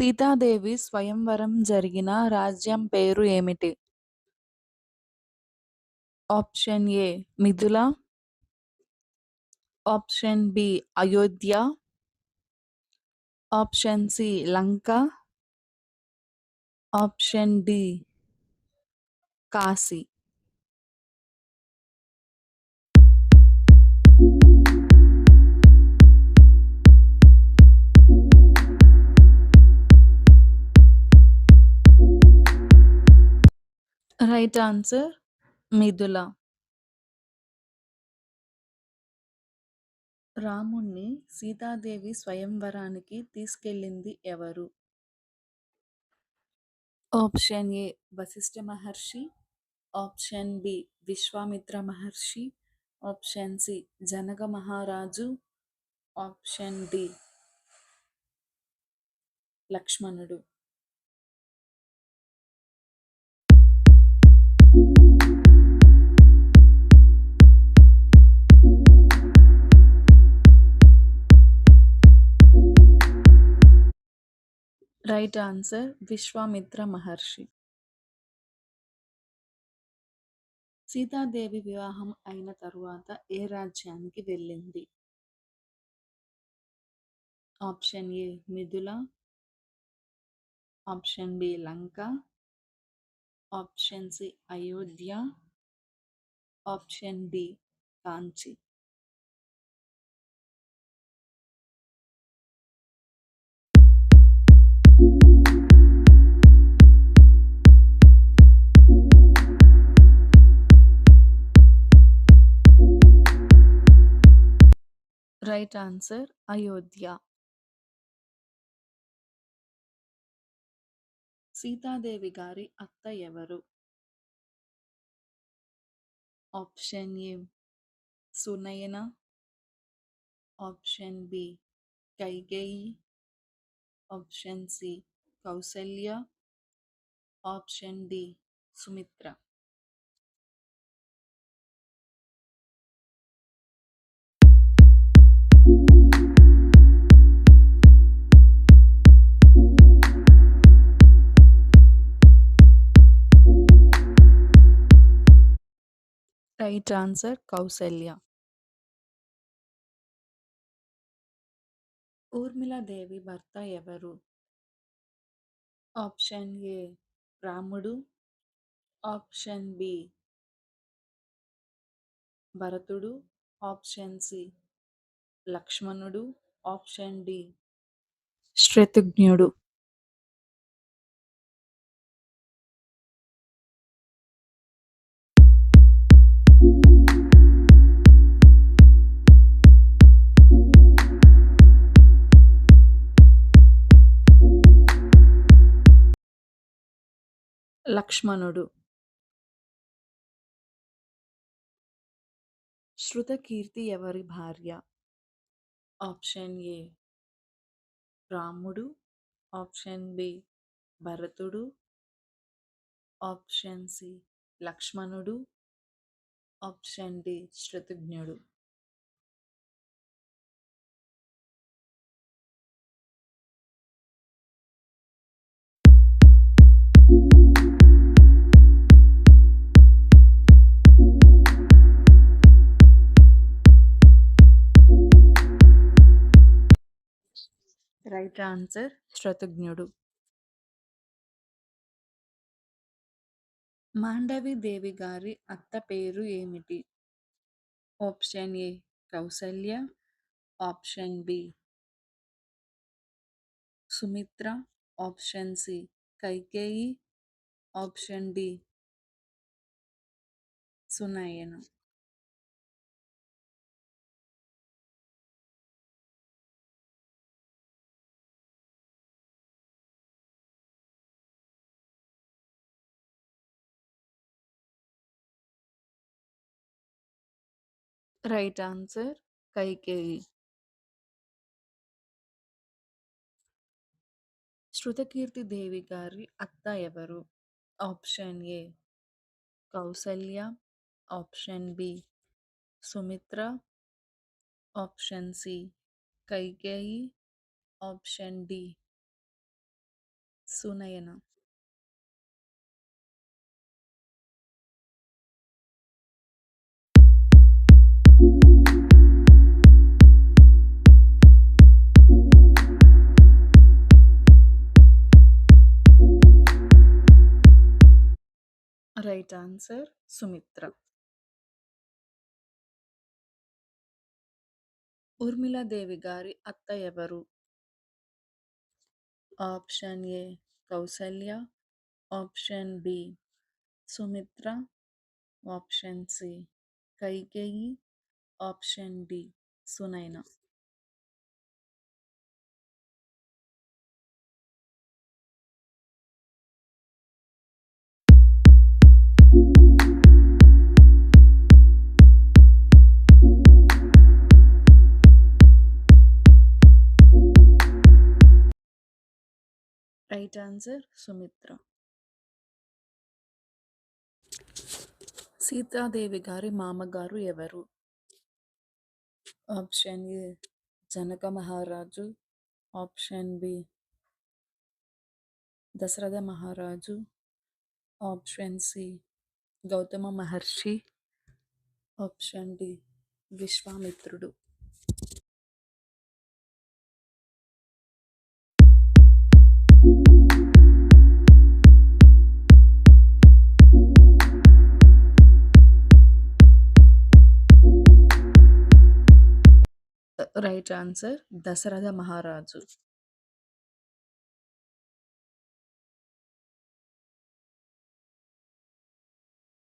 సీతాదేవి స్వయంవరం జరిగిన రాజ్యం పేరు ఏమిటి? Option A Mithila. Option B Ayodhya. Option C Lanka. Option D Kashi. Right answer Mithila. రాముణ్ణి సీతాదేవి స్వయంవరానికి తీసుకెళ్ళింది ఎవరు? Option A Vashishta Maharshi option B Vishwamitra Maharshi option C Janaka Maharaju option D Lakshmanudu. Right answer Vishwamitra Maharshi Sitadevi వివాహం అయిన తరువాత ఏ రాజ్యానికి వెళ్ళింది? Option A Mithila. Option B Lanka. Option C Ayodhya. Option D Kanchi. Right answer Ayodhya Sitadevi గారి అత్త ఎవరు option A Sunayana option B Kaikeyi option C Kausalya option D Sumitra right answer Kausalya Urmiladevi భర్త ఎవరు option A Ramudu option B Bharatudu option C Lakshmanudu option D Shatrughnudu Lakshmanudu. Shrutakirti ఎవరి భార్య? Option A. Ramudu. Option B. Bharatudu. Option C. Lakshmanudu. Option D. శృతజ్ఞుడు. Right answer Shatrughnudu Mandavi Devi గారి అత్త పేరు ఏమిటి? Option A Kausalya option B Sumitra option C Kaikeyi option D Sunayana. Right answer Kaikeyi. Shrutakirti Devi గారి అత్త ఎవరు? Option A Kausalya option B Sumitra option C Kaikeyi option D Sunayana. Right answer Sumitra. Urmiladevi గారి అత్త ఎవరు? Option A Kausalya option B Sumitra option C Kaikeyi option D Sunaina. Right answer Sumitra Sitadevi గారి మామగారు ఎవరు? Option ఏ జనక మహారాజు. Option B Dasharatha Maharaju. Option C Gautama Maharshi. Option D Vishwamitrudu. Right answer Dasharatha Maharaju.